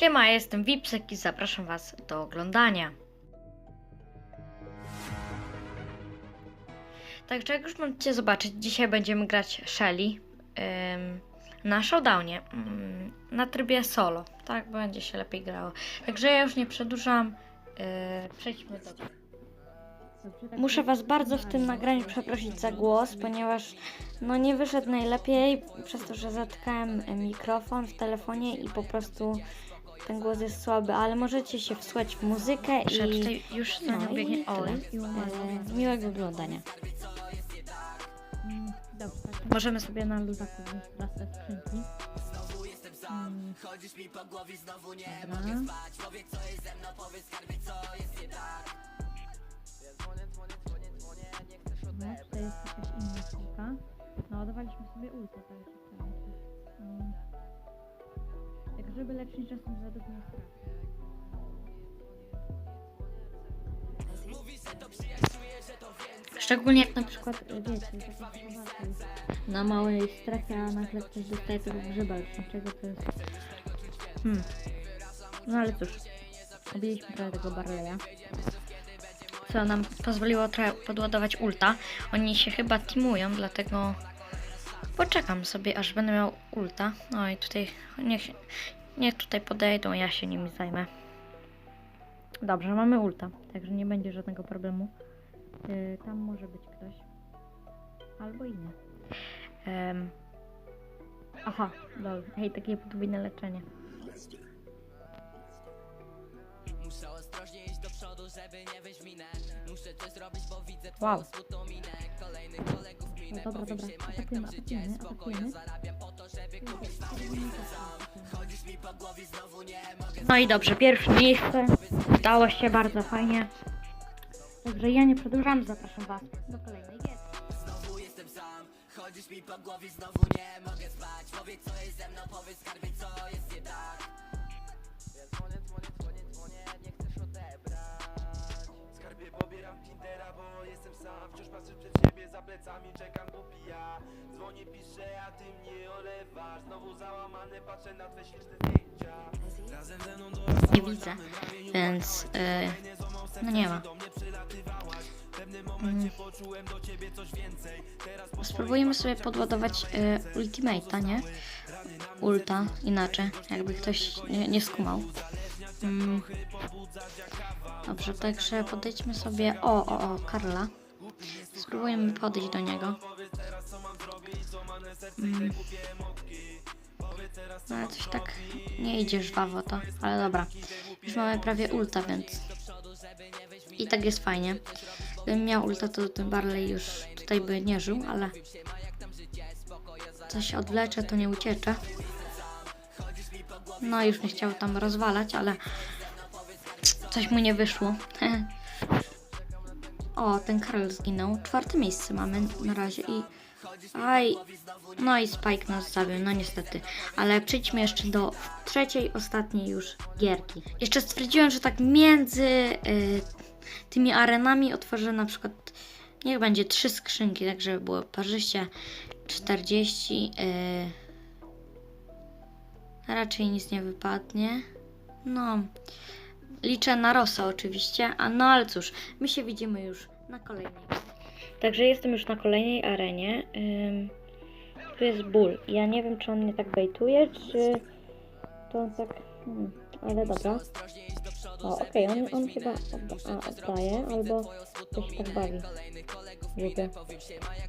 Siema, jestem Wipsek i zapraszam Was do oglądania. Także jak już możecie zobaczyć, dzisiaj będziemy grać Shelly ym, na showdownie, ym, na trybie solo. Tak będzie się lepiej grało. Także ja już nie przedłużam. Yy, przejdźmy do Muszę Was bardzo w tym nagraniu przeprosić za głos, ponieważ no nie wyszedł najlepiej przez to, że zatkałem mikrofon w telefonie i po prostu ten głos jest słaby, ale możecie się wsłuchać w muzykę i tutaj już no, i biegnie tyle. E, miłego oglądania. Mm, Dobrze, tak. możemy sobie na luzaku wziąć teraz te skrzynki. Mm. Dobra. No, tutaj jest jakaś inna skrzynka. Naładowaliśmy sobie ulta. Mm. Grzyby lecznicze są za dużo. Szczególnie jak na przykład, e, wiecie, na małej strefie, a nagle ktoś dostaje tego grzyba leczniczego, to jest... Hmm. No ale cóż, objęliśmy trochę tego Barleya. Co nam pozwoliło trochę podładować ulta. Oni się chyba teamują, dlatego poczekam sobie, aż będę miał ulta. No i tutaj, niech, niech tutaj podejdą, ja się nimi zajmę. Dobrze, mamy ulta, także nie będzie żadnego problemu. Yy, tam może być ktoś. Albo i nie. Em, aha, lol. Hej, takie podwójne leczenie. Wow. No dobra, dobra. Po to, żeby No i dobrze, pierwsze miejsce. Udało się bardzo fajnie. Także ja nie przedłużam, zapraszam Was do kolejnej gierki. Znowu jestem sam, chodzisz mi po głowie, znowu nie mogę spać Powiedz co jest ze mną, powiedz skarbie co jest nie tak patrzę przed siebie, za plecami czekam głupi ja Dzwonię, piszę, a ty mnie olewasz Znowu załamany, patrzę na twe śliczne zdjęcia Razem ze mną do Nie widzę, więc yy, no nie ma. Mm. Spróbujemy sobie podładować y, ultimate'a, nie? Ulta, inaczej, jakby ktoś nie, nie skumał. Mm. Dobrze, także podejdźmy sobie. O, o, o, Karla. Spróbujemy podejść do niego. Mm. No ale coś tak nie idzie żwawo to, ale dobra. Już mamy prawie ulta, więc i tak jest fajnie. Gdybym miał ulta, to ten Barley już tutaj by nie żył, ale coś odwleczę, to nie ucieczę. No już nie chciał tam rozwalać, ale coś mu nie wyszło. o, ten Karl zginął. Czwarte miejsce mamy na razie i Aj, no i Spike nas zabił, no niestety. Ale przejdźmy jeszcze do trzeciej, ostatniej już gierki. Jeszcze stwierdziłem, że tak między y, tymi arenami otworzę na przykład, niech będzie trzy skrzynki, tak żeby było parzyście 40. Y, raczej nic nie wypadnie. No, liczę na Rosa oczywiście, a no ale cóż, my się widzimy już na kolejnej. Także jestem już na kolejnej arenie. Ym, tu jest ból. Ja nie wiem, czy on mnie tak bejtuje, czy to on tak. Hmm, ale dobra. O, okej, on, on chyba odda, a, oddaje, albo coś się tak bawi. Głupie.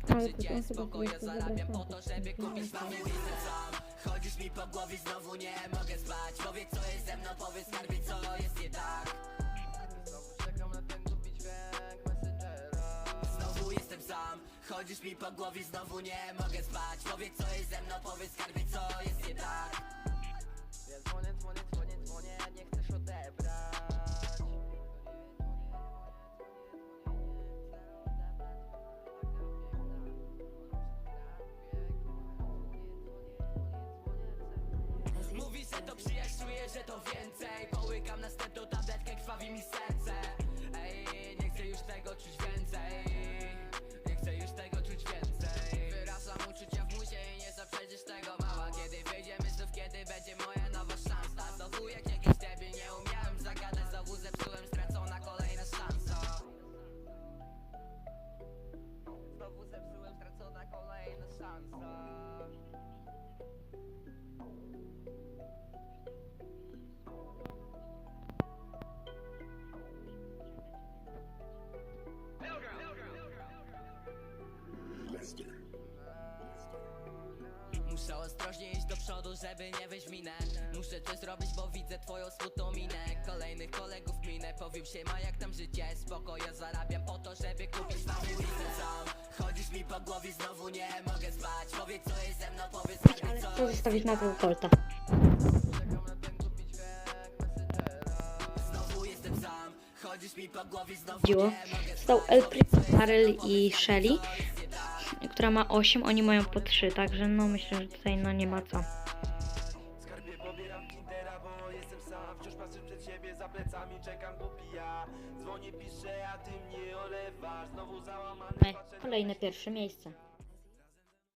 Ale to on chyba sobie chce. Chodzisz mi po głowie, znowu nie mogę spać Powiedz co jest ze mną, powiedz skarbie co jest chodzisz mi po głowie, znowu nie mogę spać. Powiedz co jest ze mną, powiedz skarbie co jest nie tak. Ja dzwonię, dzwonię, dzwonię, dzwonię, nie chcesz odebrać. Mówi, że to przyjaźń, czuję, że to więcej. Połykam następną tabletkę, krwawi mi serce Muszę ostrożnie iść do przodu, żeby nie wyjść minę Muszę coś zrobić, bo widzę twoją smutną minę Kolejnych kolegów minę, powiem się ma jak tam życie Spoko, ja zarabiam po to, żeby kupić znowu listę Co? Chodzisz mi po głowie, znowu nie mogę spać Powiedz co jest ze mną, powiedz ale co zostawić na pół kolta. Chodziło. Stał El Primarel i Shelly która ma 8, oni mają po 3, także no myślę, że tutaj no nie ma co. Kolejne pierwsze miejsce.